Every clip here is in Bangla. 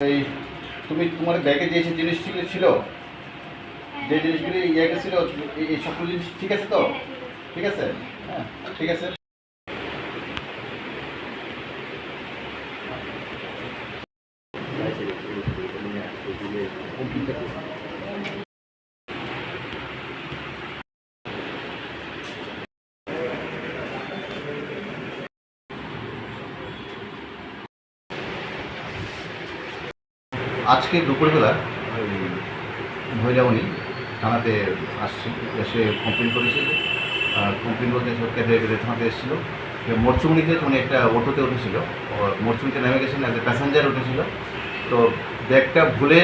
এই তুমি তোমার ব্যাগে যে যে জিনিস ছিল ছিল যে জিনিসগুলি ইয়ে ছিল এই- এই সবগুলো জিনিস ঠিক আছে তো? ঠিক আছে? হ্যাঁ ঠিক আছে। আজকে দুপুরবেলা মহিলামণি থানাতে আসছে এসে কমপ্লেন করেছে কমপ্লেন বলতে সরকার থানাতে এসেছিল। মরচুমনিতে মানে একটা অটোতে উঠেছিল। মরচুমনিতে নেমে গেছেন একটা প্যাসেঞ্জার উঠেছিল। তো ব্যাগটা ভুলে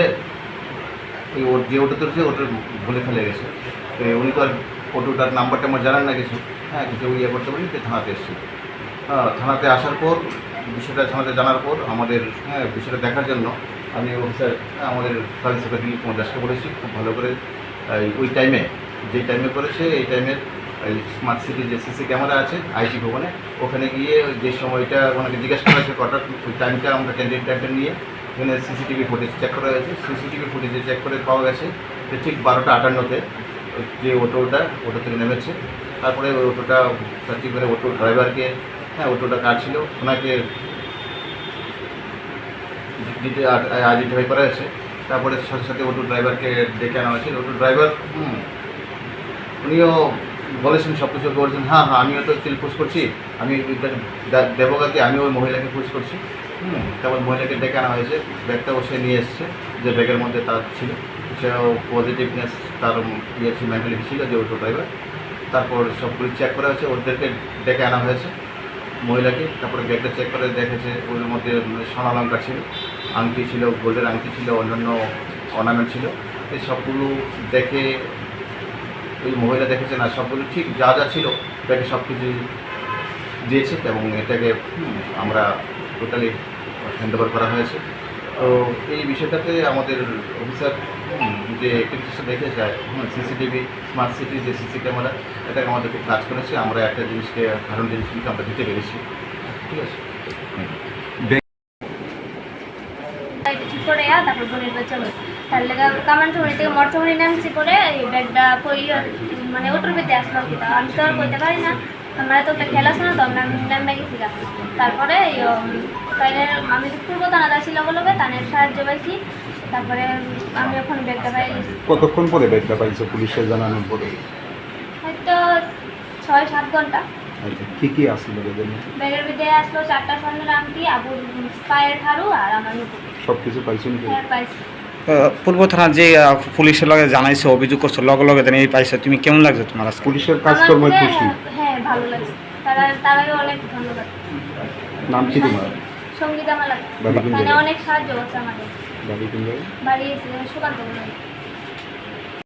ওর যে অটোতে উঠেছে ওটা ভুলে ফেলে গেছে। তো উনি তো আর অটোটার নাম্বারটা আমার জানান না কিছু। হ্যাঁ কিছু ইয়ে করতে পারি থানাতে এসেছিল। হ্যাঁ, থানাতে আসার পর বিষয়টা থানাতে জানার পর আমাদের হ্যাঁ বিষয়টা দেখার জন্য আমি অফিসার আমাদের সার্ভিস সেক্রেটারি কুমার দাসকে বলেছি খুব ভালো করে ওই টাইমে যে টাইমে করেছে, এই টাইমের স্মার্ট সিটি যে সিসি ক্যামেরা আছে আইটি ভবনে, ওখানে গিয়ে যে সময়টা ওনাকে জিজ্ঞাসা করা হয়েছে কটার ওই টাইমটা আমরা ক্যান্ডিডেট টাইমটা নিয়ে, এখানে সিসিটিভি ফুটেজ চেক করা হয়েছে সিসিটিভি ফুটেজে চেক করে পাওয়া গেছে, যে ঠিক বারোটা আটান্নতে, যে অটোটা, অটো থেকে নেমেছে, তারপরে ওই অটোটা সার্চিং করে অটো ড্রাইভারকে হ্যাঁ অটোটা কার ছিল ওনাকে আইডেন্টিফাই করা হয়েছে তারপরে সাথে সাথে অটো ড্রাইভারকে ডেকে আনা হয়েছে। অটো ড্রাইভার উনিও বলেছেন, সব কিছু বলছেন হ্যাঁ হ্যাঁ আমিও তো চিল পুষ করছি। আমি দে- আমি ওই মহিলাকে পুষ করছি। হুম, তারপর মহিলাকে ডেকে আনা হয়েছে। ব্যাগটাও সে নিয়ে এসছে, যে ব্যাগের মধ্যে তার ছিল। সেও পজিটিভনেস তার ইয়ে ছিল মেন্টালিটি ছিল, যে অটো ড্রাইভার। তারপর সবগুলি চেক করা হয়েছে, ওদেরকে ডেকে আনা হয়েছে মহিলাকে। তারপরে ব্যাগটা চেক করে দেখেছে, ওর মধ্যে স্বর্ণালঙ্কার ছিল। আংটি ছিল গোল্ডের আংটি ছিল, অন্যান্য অর্নামেন্ট ছিল। এই সবগুলো দেখে ওই মহিলা দেখেছে না সবগুলো ঠিক যা যা ছিল ব্যাগে সব কিছু দিয়েছে এবং এটাকে আমরা টোটালি হ্যান্ড ওভার করা হয়েছে। তো এই বিষয়টাতে আমাদের অফিসার যে অ্যাক্টিভিটিসটা দেখে যায় সিসিটিভি স্মার্ট সিটি যে সিসি ক্যামেরা এটাকে আমাদের খুব কাজ করেছে। আমরা একটা জিনিসকে, কারণ জিনিসগুলিকে আমরা দিতে পেরেছি। ঠিক আছে? এটা ঠিক করে আ, তারপর বোনের বাচ্চা হলো তার লেগে কামান চৌড়ি থেকে মর চৌড়ি নামছি পরে এই ব্যাগটা কই মানে ওটোর ভিতরে আসলো আর আমি তো আর কইতে পারি না। আমরা তো একটা খেলা শোনা তো আমরা নামে গেছিলাম। তারপরে তাইলে আমি পূর্ব তানাদা ছিল বলবে তানের সাহায্য পাইছি। তারপরে আমি ওখানে ব্যাগটা পাই কতক্ষণ পরে ব্যাগটা পাইছো পুলিশে জানানোর পরে? হয়তো ছয় সাত ঘণ্টা। আচ্ছা কী কী আসলো ব্যাগের মধ্যে? ব্যাগের ভিতরে আসলো চারটা স্বর্ণের আংটি আবুর পায়ের হারু আর আমার সব কিছু পাইছো নাকি হ্যাঁ পাইছি। পূর্ব থানা যে পুলিশের লগে জানাইছে অভিযোগ করছ লগে লগে জানিয়ে পাইছো। তুমি কেমন লাগছে তোমার পুলিশের কাজকর্ম হ্যাঁ, খুশি। হ্যাঁ ভালো লাগছে। তারা তারাও অনেক ধন্যবাদ। নাম কি তোমার? সংগীত কোন মানে অনেক সাহায্য করছে আমাদের। বাড়ি। কোন জায়গায় বাড়ি সুকান্ত।